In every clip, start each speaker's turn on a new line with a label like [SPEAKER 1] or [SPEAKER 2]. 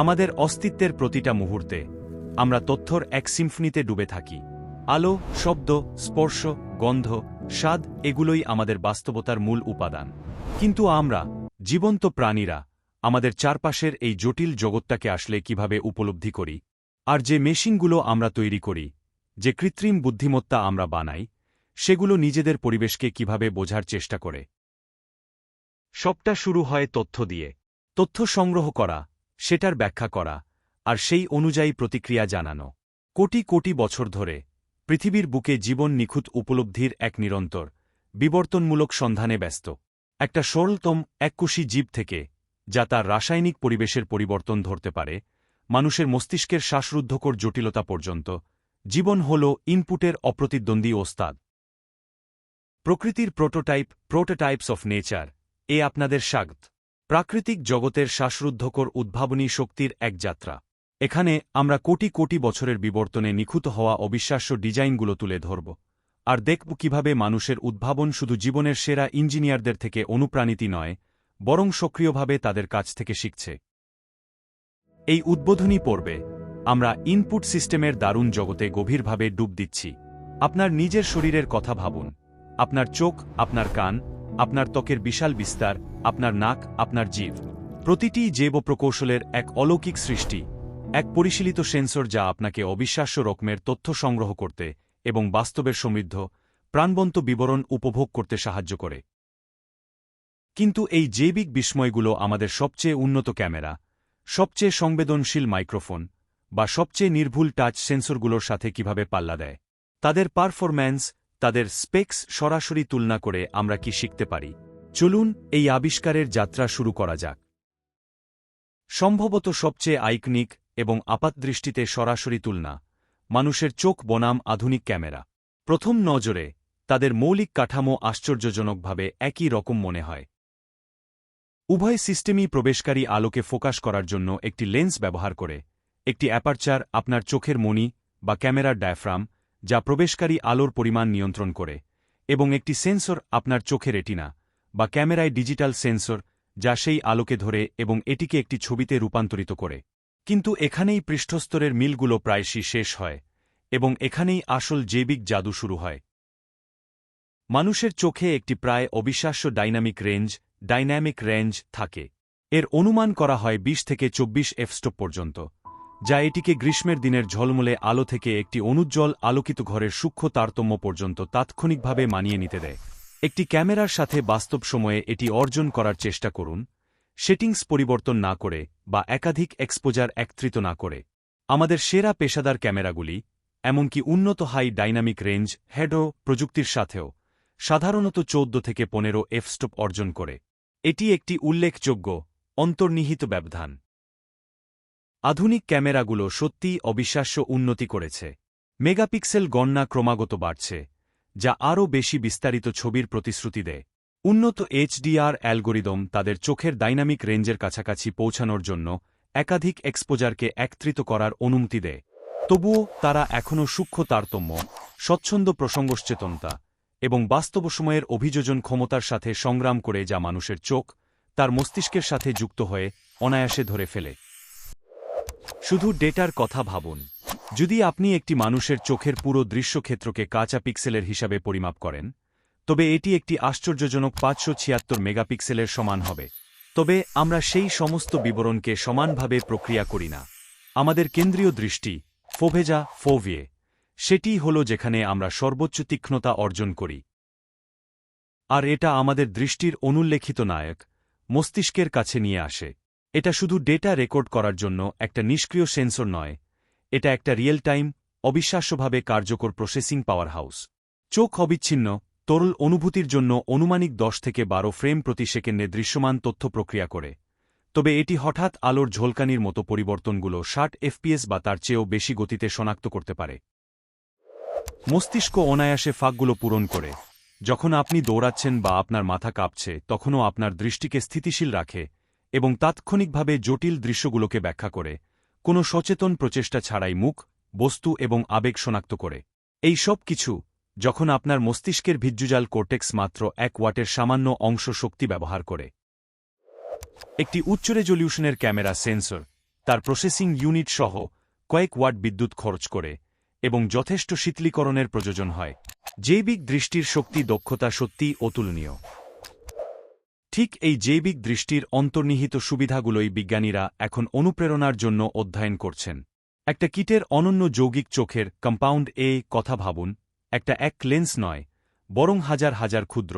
[SPEAKER 1] আমাদের অস্তিত্বের প্রতিটা মুহূর্তে আমরা তথ্যর এক সিম্ফনিতে ডুবে থাকি। আলো, শব্দ, স্পর্শ, গন্ধ, স্বাদ, এগুলোই আমাদের বাস্তবতার মূল উপাদান। কিন্তু আমরা, জীবন্ত প্রাণীরা, আমাদের চারপাশের এই জটিল জগৎটাকে আসলে কীভাবে উপলব্ধি করি? আর যে মেশিনগুলো আমরা তৈরি করি, যে কৃত্রিম বুদ্ধিমত্তা আমরা বানাই, সেগুলো নিজেদের পরিবেশকে কীভাবে বোঝার চেষ্টা করে? সবটা শুরু হয় তথ্য দিয়ে। তথ্য সংগ্রহ করা সেটার ব্যাখ্যা করা, আর সেই অনুযায়ী প্রতিক্রিয়া জানানো। কোটি কোটি বছর ধরে, পৃথিবীর বুকে জীবন নিখুঁত উপলব্ধির এক নিরন্তর, বিবর্তনমূলক সন্ধানে ব্যস্ত। একটা সরলতম এককুশি জীব থেকে, যা তার রাসায়নিক পরিবেশের পরিবর্তন ধরতে পারে, মানুষের মস্তিষ্কের শ্বাসরুদ্ধকর জটিলতা পর্যন্ত, জীবন হল ইনপুটের অপ্রতিদ্বন্দ্বী ওস্তাদ। প্রকৃতির প্রোটোটাইপ, প্রোটোটাইপস অফ নেচার, এ আপনাদের স্বাগত। প্রাকৃতিক জগতের শ্বাসরুদ্ধকর উদ্ভাবনী শক্তির এক যাত্রা। এখানে আমরা কোটি কোটি বছরের বিবর্তনে নিখুঁত হওয়া অবিশ্বাস্য ডিজাইনগুলো তুলে ধরব। আর দেখব কীভাবে মানুষের উদ্ভাবন শুধু জীবনের সেরা ইঞ্জিনিয়ারদের থেকে অনুপ্রাণিতি নয়, বরং সক্রিয়ভাবে তাদের কাছ থেকে শিখছে। এই উদ্বোধনী পর্বে আমরা ইনপুট সিস্টেমের দারুণ জগতে গভীরভাবে ডুব দিচ্ছি। আপনার নিজের শরীরের কথা ভাবুন। আপনার চোখ, আপনার কান আপনার ত্বকের বিশাল বিস্তার, আপনার নাক, আপনার জীব প্রতিটি জৈব প্রকৌশলের এক অলৌকিক সৃষ্টি, এক পরিশীলিত সেন্সর যা আপনাকে অবিশ্বাস্য রকমের তথ্য সংগ্রহ করতে এবং বাস্তবের সমৃদ্ধ, প্রাণবন্ত বিবরণ উপভোগ করতে সাহায্য করে। কিন্তু এই জৈবিক বিস্ময়গুলো আমাদের সবচেয়ে উন্নত ক্যামেরা, সবচেয়ে সংবেদনশীল মাইক্রোফোন বা সবচেয়ে নির্ভুল টাচ সেন্সরগুলোর সাথে কীভাবে পাল্লা দেয়। তাদের পারফরম্যান্স তাদের স্পেক্স সরাসরি তুলনা করে আমরা কি শিখতে পারি? চলুন এই আবিষ্কারের যাত্রা শুরু করা যাক। সম্ভবত সবচেয়ে আইকনিক এবং আপাতদৃষ্টিতে সরাসরি তুলনা, মানুষের চোখ বনাম আধুনিক ক্যামেরা। প্রথম নজরে তাদের মৌলিক কাঠামো আশ্চর্যজনকভাবে একই রকম মনে হয়। উভয় সিস্টেমই প্রবেশকারী আলোকে ফোকাস করার জন্য একটি লেন্স ব্যবহার করে, একটি অ্যাপারচার আপনার চোখের মণি বা ক্যামেরার ডায়াফ্রাম যা প্রবেশকারী আলোর পরিমাণ নিয়ন্ত্রণ করে, এবং একটি সেন্সর আপনার চোখের রেটিনা, বা ক্যামেরায় ডিজিটাল সেন্সর, যা সেই আলোকে ধরে এবং এটিকে একটি ছবিতে রূপান্তরিত করে। কিন্তু এখানেই পৃষ্ঠস্তরের মিলগুলো প্রায়শই শেষ হয়, এবং এখানেই আসল জৈবিক জাদু শুরু হয়। মানুষের চোখে একটি প্রায় অবিশ্বাস্য ডাইনামিক রেঞ্জ ডাইনামিক রেঞ্জ থাকে। এর অনুমান করা হয় ২০ থেকে চব্বিশ এফস্টপ পর্যন্ত। যা এটিকে গ্রীষ্মের দিনের ঝলমলে আলো থেকে একটি অনুজ্জ্বল আলোকিত ঘরের সূক্ষ্ম তারতম্য পর্যন্ত তাৎক্ষণিকভাবে মানিয়ে নিতে দেয়। একটি ক্যামেরার সাথে বাস্তব সময়ে এটি অর্জন করার চেষ্টা করুন, সেটিংস পরিবর্তন না করে বা একাধিক এক্সপোজার একত্রিত না করে। আমাদের সেরা পেশাদার ক্যামেরাগুলি, এমনকি উন্নত হাই ডাইনামিক রেঞ্জ, হেডো প্রযুক্তির সাথেও, সাধারণত চৌদ্দ থেকে পনেরো এফস্টপ অর্জন করে। এটি একটি উল্লেখযোগ্য, অন্তর্নিহিত ব্যবধান। আধুনিক ক্যামেরাগুলো সত্যিই অবিশ্বাস্য উন্নতি করেছে। মেগাপিক্সেল গণনা ক্রমাগত বাড়ছে, যা আরও বেশি বিস্তারিত ছবির প্রতিশ্রুতি দেয়। উন্নত এইচডিআর অ্যালগোরিদম তাদের চোখের ডাইনামিক রেঞ্জের কাছাকাছি পৌঁছানোর জন্য একাধিক এক্সপোজারকে একত্রিত করার অনুমতি দেয়। তবুও তারা এখনও সূক্ষ্ম তারতম্য, স্বচ্ছন্দ প্রসঙ্গসচেতনতা এবং বাস্তব সময়ের অভিযোজন ক্ষমতার সাথে সংগ্রাম করে যা মানুষের চোখ, তার মস্তিষ্কের সাথে যুক্ত হয়ে অনায়াসে ধরে ফেলে। শুধু ডেটার কথা ভাবুন। যদি আপনি একটি মানুষের চোখের পুরো দৃশ্যক্ষেত্রকে কাঁচা পিক্সেলের হিসাবে পরিমাপ করেন, তবে এটি একটি আশ্চর্যজনক পাঁচশো ছিয়াত্তর মেগাপিক্সেলের সমান হবে। তবে আমরা সেই সমস্ত বিবরণকে সমানভাবে প্রক্রিয়া করি না। আমাদের কেন্দ্রীয় দৃষ্টি, ফোভেজা, ফোভিয়ে, সেটি হল যেখানে আমরা সর্বোচ্চ তীক্ষ্ণতা অর্জন করি। আর এটা আমাদের দৃষ্টির অনুল্লেখিত নায়ক মস্তিষ্কের কাছে নিয়ে আসে। এটা শুধু ডেটা রেকর্ড করার জন্য একটা নিষ্ক্রিয় সেন্সর নয়, এটা একটা রিয়েল টাইম অবিশ্বাস্যভাবে কার্যকর প্রসেসিং পাওয়ার হাউস চোখ অবিচ্ছিন্ন, তরল অনুভূতির জন্য অনুমানিক দশ থেকে বারো ফ্রেম প্রতি সেকেন্ডে দৃশ্যমান তথ্য প্রক্রিয়া করে। তবে এটি হঠাৎ আলোর ঝোলকানির মতো পরিবর্তনগুলো ষাট এফপিএস বা তার চেয়েও বেশি গতিতে শনাক্ত করতে পারে। মস্তিষ্ক অনায়াসে ফাঁকগুলো পূরণ করে। যখন আপনি দৌড়াচ্ছেন বা আপনার মাথা কাঁপছে, তখনও আপনার দৃষ্টিকে স্থিতিশীল রাখে। এবং তাৎক্ষণিকভাবে জটিল দৃশ্যগুলোকে ব্যাখ্যা করে, কোনো সচেতন প্রচেষ্টা ছাড়াই মুখ, বস্তু এবং আবেগ শনাক্ত করে। এই সব কিছু যখন আপনার মস্তিষ্কের ভিজ্জুজাল কোর্টেক্স মাত্র এক ওয়াটের সামান্য অংশ শক্তি ব্যবহার করে। একটি উচ্চ রেজলিউশনের ক্যামেরা সেন্সর, তার প্রসেসিং ইউনিট সহ কয়েক ওয়াট বিদ্যুৎ খরচ করে এবং যথেষ্ট শীতলীকরণের প্রয়োজন হয়। জৈবিক দৃষ্টির শক্তি দক্ষতা সত্যিই অতুলনীয়। ঠিক এই জৈবিক দৃষ্টির অন্তর্নিহিত সুবিধাগুলোই বিজ্ঞানীরা এখন অনুপ্রেরণার জন্য অধ্যয়ন করছেন। একটা কিটের অনন্য যৌগিক চোখের কম্পাউন্ড এ কথা ভাবুন, একটা এক লেন্স নয়, বরং হাজার হাজার ক্ষুদ্র,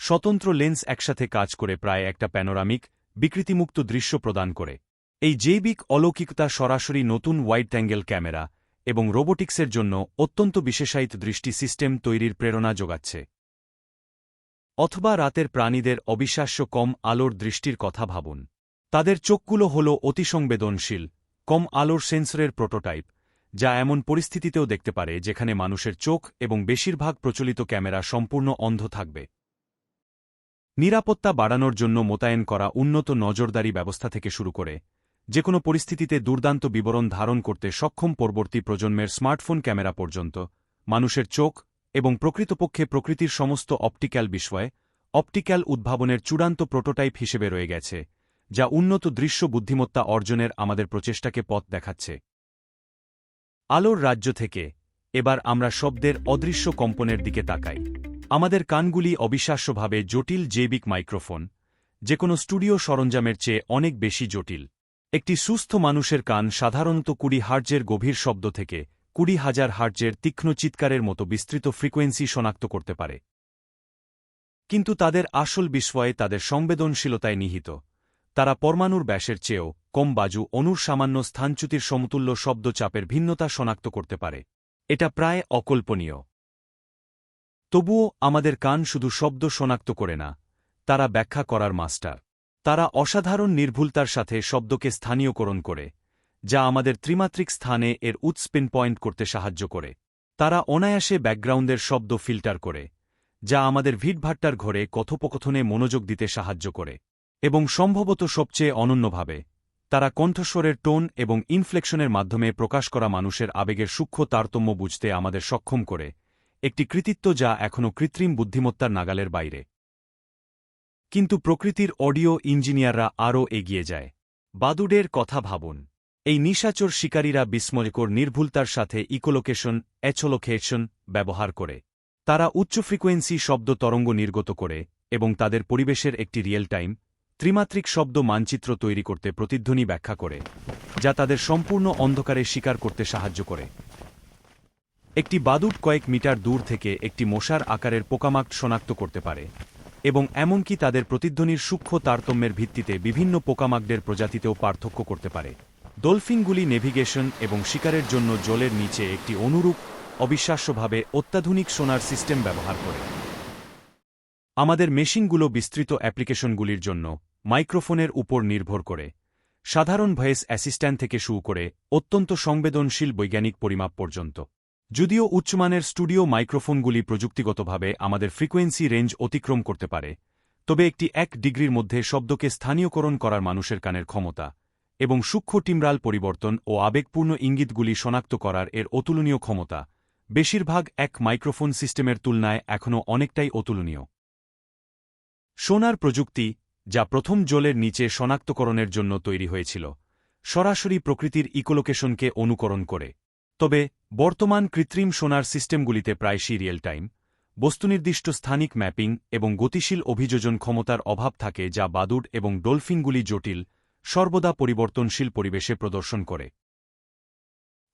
[SPEAKER 1] স্বতন্ত্র লেন্স একসাথে কাজ করে প্রায় একটা প্যানোরামিক বিকৃতিমুক্ত দৃশ্য প্রদান করে। এই জৈবিক অলৌকিকতা সরাসরি নতুন ওয়াইড অ্যাঙ্গেল ক্যামেরা এবং রোবোটিক্সের জন্য অত্যন্ত বিশেষায়িত দৃষ্টি সিস্টেম তৈরির প্রেরণা যোগাচ্ছে। অথবা রাতের প্রাণীদের অবিশ্বাস্য কম আলোর দৃষ্টির কথা ভাবুন। তাদের চোখগুলো হল অতিসংবেদনশীল, কম আলোর সেন্সরের প্রোটোটাইপ, যা এমন পরিস্থিতিতেও দেখতে পারে যেখানে মানুষের চোখ এবং বেশিরভাগ প্রচলিত ক্যামেরা সম্পূর্ণ অন্ধ থাকবে। নিরাপত্তা বাড়ানোর জন্য মোতায়েন করা উন্নত নজরদারি ব্যবস্থা থেকে শুরু করে যে কোনো পরিস্থিতিতে দুর্দান্ত বিবরণ ধারণ করতে সক্ষম পরবর্তী প্রজন্মের স্মার্টফোন ক্যামেরা পর্যন্ত, মানুষের চোখ এবং প্রকৃতপক্ষে প্রকৃতির সমস্ত অপটিক্যাল বিষয়ে অপটিক্যাল উদ্ভাবনের চূড়ান্ত প্রোটোটাইপ হিসেবে রয়ে গেছে, যা উন্নত দৃশ্য বুদ্ধিমত্তা অর্জনের আমাদের প্রচেষ্টাকে পথ দেখাচ্ছে। আলোর রাজ্য থেকে এবার আমরা শব্দের অদৃশ্য কম্পনের দিকে তাকাই। আমাদের কানগুলি অবিশ্বাস্যভাবে জটিল জৈবিক মাইক্রোফোন যে কোনো স্টুডিও সরঞ্জামের চেয়ে অনেক বেশি জটিল। একটি সুস্থ মানুষের কান সাধারণত কুড়ি হার্জের গভীর শব্দ থেকে কুড়ি হাজার হার্জের তীক্ষ্ণ চিৎকারের মতো বিস্তৃত ফ্রিকোয়েন্সি শনাক্ত করতে পারে। কিন্তু তাদের আসল বিস্ময়ে তাদের সংবেদনশীলতায় নিহিত। তারা পরমাণুর ব্যাসের চেয়েও কম বাজু অনুর সামান্য স্থানচ্যুতির সমতুল্য শব্দচাপের ভিন্নতা শনাক্ত করতে পারে। এটা প্রায় অকল্পনীয়। তবুও আমাদের কান শুধু শব্দ শনাক্ত করে না, তারা ব্যাখ্যা করার মাস্টার। তারা অসাধারণ নির্ভুলতার সাথে শব্দকে স্থানীয়করণ করে যা আমাদের ত্রিমাত্রিক স্থানে এর উৎস্পিন পয়েন্ট করতে সাহায্য করে। তারা অনায়াসে ব্যাকগ্রাউন্ডের শব্দ ফিল্টার করে, যা আমাদের ভিটভাট্টার ঘরে কথোপকথনে মনোযোগ দিতে সাহায্য করে এবং সম্ভবত সবচেয়ে অনন্যভাবে, তারা কণ্ঠস্বরের টোন এবং ইনফ্লেকশনের মাধ্যমে প্রকাশ করা মানুষের আবেগের সূক্ষ্ম তারতম্য বুঝতে আমাদের সক্ষম করে, একটি কৃতিত্ব যা এখনও কৃত্রিম বুদ্ধিমত্তার নাগালের বাইরে। কিন্তু প্রকৃতির অডিও ইঞ্জিনিয়াররা আরও এগিয়ে যায়। বাদুডের কথা ভাবুন। এই নিশাচর শিকারীরা বিস্ময়কর নির্ভুলতার সাথে ইকোলোকেশন, এচোলোকেশন ব্যবহার করে। তারা উচ্চ ফ্রিকোয়েন্সি শব্দ তরঙ্গ নির্গত করে এবং তাদের পরিবেশের একটি রিয়েল টাইম ত্রিমাত্রিক শব্দ মানচিত্র তৈরি করতে প্রতিধ্বনি ব্যাখ্যা করে, যা তাদের সম্পূর্ণ অন্ধকারে শিকার করতে সাহায্য করে। একটি বাদুট কয়েক মিটার দূর থেকে একটি মশার আকারের পোকামাক শনাক্ত করতে পারে এবং এমনকি তাদের প্রতিধ্বনির সূক্ষ্ম তারতম্যের ভিত্তিতে বিভিন্ন পোকামাকদের প্রজাতিতেও পার্থক্য করতে পারে। ডলফিনগুলি নেভিগেশন এবং শিকারের জন্য জলের নিচে একটি অনুরূপ, অবিশ্বাস্যভাবে অত্যাধুনিক সোনার সিস্টেম ব্যবহার করে। আমাদের মেশিনগুলো বিস্তৃত অ্যাপ্লিকেশনগুলির জন্য মাইক্রোফোনের উপর নির্ভর করে। সাধারণ ভয়েস অ্যাসিস্ট্যান্ট থেকে শুরু করে অত্যন্ত সংবেদনশীল বৈজ্ঞানিক পরিমাপ পর্যন্ত। যদিও উচ্চমানের স্টুডিও মাইক্রোফোনগুলি প্রযুক্তিগতভাবে আমাদের ফ্রিকোয়েন্সি রেঞ্জ অতিক্রম করতে পারে, তবে একটি এক ডিগ্রির মধ্যে শব্দকে স্থানীয়করণ করার মানুষের কানের ক্ষমতা এবং সূক্ষ্ম টিমরাল পরিবর্তন ও আবেগপূর্ণ ইঙ্গিতগুলি শনাক্ত করার এর অতুলনীয় ক্ষমতা, বেশিরভাগ এক মাইক্রোফোন সিস্টেমের তুলনায় এখনও অনেকটাই অতুলনীয়। সোনার প্রযুক্তি, যা প্রথম জলের নিচে শনাক্তকরণের জন্য তৈরি হয়েছিল, সরাসরি প্রকৃতির ইকোলোকেশনকে অনুকরণ করে। তবে, বর্তমান কৃত্রিম সোনার সিস্টেমগুলিতে প্রায়শই রিয়েল টাইম, বস্তুনির্দিষ্ট স্থানিক ম্যাপিং এবং গতিশীল অভিযোজন ক্ষমতার অভাব থাকে যা বাদুড এবং ডলফিনগুলি জটিল সর্বদা পরিবর্তনশীল পরিবেশে প্রদর্শন করে।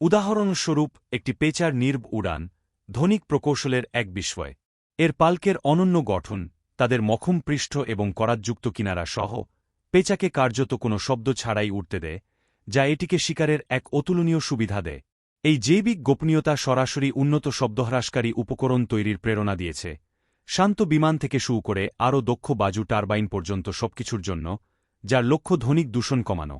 [SPEAKER 1] উদাহরণস্বরূপ, একটি পেচার নির্ব উড়ান ধনিক প্রকৌশলের এক বিস্ময়। এর পালকের অনন্য গঠন, তাদের মখম পৃষ্ঠ এবং করাতযুক্ত কিনারা সহ, পেচাকে কার্যত কোনো শব্দ ছাড়াই উঠতে দেয়, যা এটিকে শিকারের এক অতুলনীয় সুবিধা দেয়। এই জৈবিক গোপনীয়তা সরাসরি উন্নত শব্দহ্রাসকারী উপকরণ তৈরির প্রেরণা দিয়েছে। শান্ত বিমান থেকে শুরু করে আরও দক্ষ বাজু টারবাইন পর্যন্ত সবকিছুর জন্য যার লক্ষ্য ধনিক দূষণ কমানো।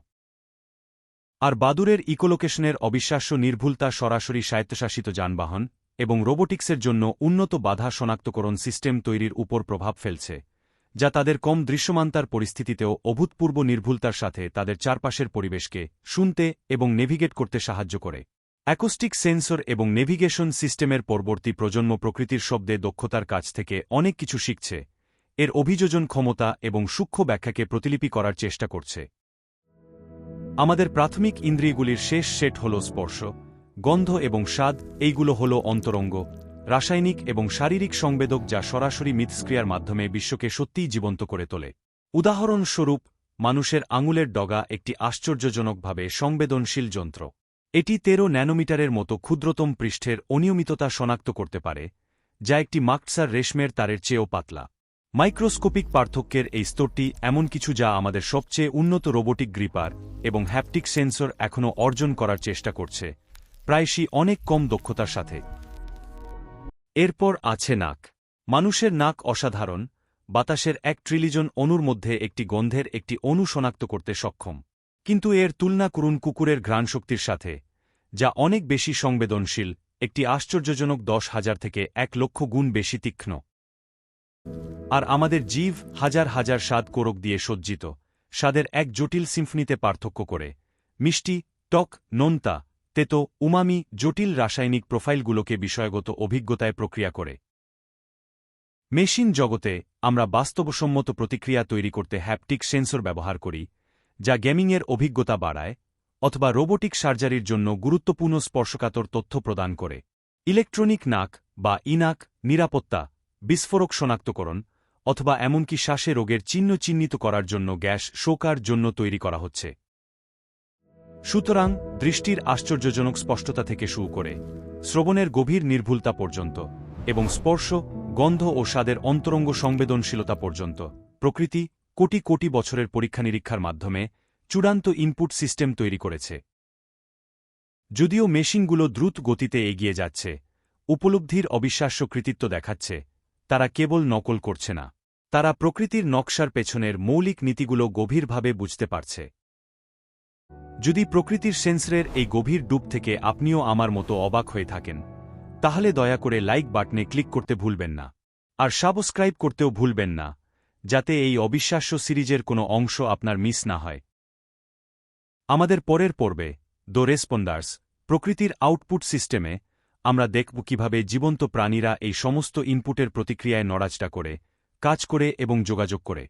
[SPEAKER 1] আর বাদুরের ইকোলোকেশনের অবিশ্বাস্য নির্ভুলতা সরাসরি স্বায়ত্তশাসিত যানবাহন এবং রোবোটিক্সের জন্য উন্নত বাধা শনাক্তকরণ সিস্টেম তৈরির উপর প্রভাব ফেলছে, যা তাদের কম দৃশ্যমানতার পরিস্থিতিতেও অভূতপূর্ব নির্ভুলতার সাথে তাদের চারপাশের পরিবেশকে শুনতে এবং নেভিগেট করতে সাহায্য করে। অ্যাকোস্টিক সেন্সর এবং নেভিগেশন সিস্টেমের পরবর্তী প্রজন্ম প্রকৃতির শব্দে দক্ষতার কাছ থেকে অনেক কিছু শিখছে এর অভিযোজন ক্ষমতা এবং সূক্ষ্ম ব্যাখ্যাকে প্রতিলিপি করার চেষ্টা করছে। আমাদের প্রাথমিক ইন্দ্রিয়গুলির শেষ সেট হল স্পর্শ, গন্ধ এবং স্বাদ, এইগুলো হল অন্তরঙ্গ, রাসায়নিক এবং শারীরিক সংবেদক যা সরাসরি মিথস্ক্রিয়ার মাধ্যমে বিশ্বকে সত্যিই জীবন্ত করে তোলে। উদাহরণস্বরূপ, মানুষের আঙুলের ডগা একটি আশ্চর্যজনকভাবে সংবেদনশীল যন্ত্র। এটি তেরো ন্যানোমিটারের মতো ক্ষুদ্রতম পৃষ্ঠের অনিয়মিততা শনাক্ত করতে পারে, যা একটি মাকসার রেশমের তারের চেয়েও পাতলা। মাইক্রোস্কোপিক পার্থক্যের এই স্তরটি এমন কিছু যা আমাদের সবচেয়ে উন্নত রোবোটিক গ্রিপার এবং হ্যাপটিক সেন্সর এখনও অর্জন করার চেষ্টা করছে, প্রায়শই অনেক কম দক্ষতার সাথে। এরপর আছে নাক। মানুষের নাক অসাধারণ, বাতাসের এক ট্রিলিজন অণুর মধ্যে একটি গন্ধের একটি অণু শনাক্ত করতে সক্ষম। কিন্তু এর তুলনা করুন কুকুরের ঘ্রাণশক্তির সাথে, যা অনেক বেশি সংবেদনশীল, একটি আশ্চর্যজনক দশ হাজার থেকে এক লক্ষ গুণ বেশি তীক্ষ্ণ। আর আমাদের জীব হাজার হাজার স্বাদ কোরক দিয়ে সজ্জিত, স্বাদের এক জটিল সিম্ফনিতে পার্থক্য করে। মিষ্টি, টক, নোনতা, তেতো, উমামি, জটিল রাসায়নিক প্রোফাইলগুলোকে বিষয়গত অভিজ্ঞতায় প্রক্রিয়া করে। মেশিন জগতে আমরা বাস্তবসম্মত প্রতিক্রিয়া তৈরি করতে হ্যাপটিক সেন্সর ব্যবহার করি, যা গেমিংয়ের অভিজ্ঞতা বাড়ায় অথবা রোবোটিক সার্জারির জন্য গুরুত্বপূর্ণ স্পর্শকাতর তথ্য প্রদান করে। ইলেকট্রনিক নাক বা ইনাক নিরাপত্তা বিস্ফোরক শনাক্তকরণ অথবা এমনকি শ্বাসে রোগের চিহ্ন চিহ্নিত করার জন্য গ্যাস শোকার জন্য তৈরি করা হচ্ছে। সুতরাং দৃষ্টির আশ্চর্যজনক স্পষ্টতা থেকে শুরু করে শ্রবণের গভীর নির্ভুলতা পর্যন্ত এবং স্পর্শ, গন্ধ ও স্বাদের অন্তরঙ্গ সংবেদনশীলতা পর্যন্ত প্রকৃতি কোটি কোটি বছরের পরীক্ষা নিরীক্ষার মাধ্যমে চূড়ান্ত ইনপুট সিস্টেম তৈরি করেছে। যদিও মেশিনগুলো দ্রুত গতিতে এগিয়ে যাচ্ছে, উপলব্ধির অবিশ্বাস্য কৃতিত্ব দেখাচ্ছে তারা কেবল নকল করছে না। তারা প্রকৃতির নকশার পেছনের মৌলিক নীতিগুলো গভীরভাবে বুঝতে পারছে। যদি প্রকৃতির সেন্সরের এই গভীর ডুব থেকে আপনিও আমার মতো অবাক হয়ে থাকেন, তাহলে দয়া করে লাইক বাটনে ক্লিক করতে ভুলবেন না। আর সাবস্ক্রাইব করতেও ভুলবেন না, যাতে এই অবিশ্বাস্য সিরিজের কোনো অংশ আপনার মিস না হয়। আমাদের পরের পর্বে, দ্য রেসপন্ডার্স, প্রকৃতির আউটপুট সিস্টেমে আমরা দেখব কীভাবে জীবন্ত প্রাণীরা এই সমস্ত ইনপুটের প্রতিক্রিয়ায় নড়াচটা করে, কাজ করে এবং যোগাযোগ করে।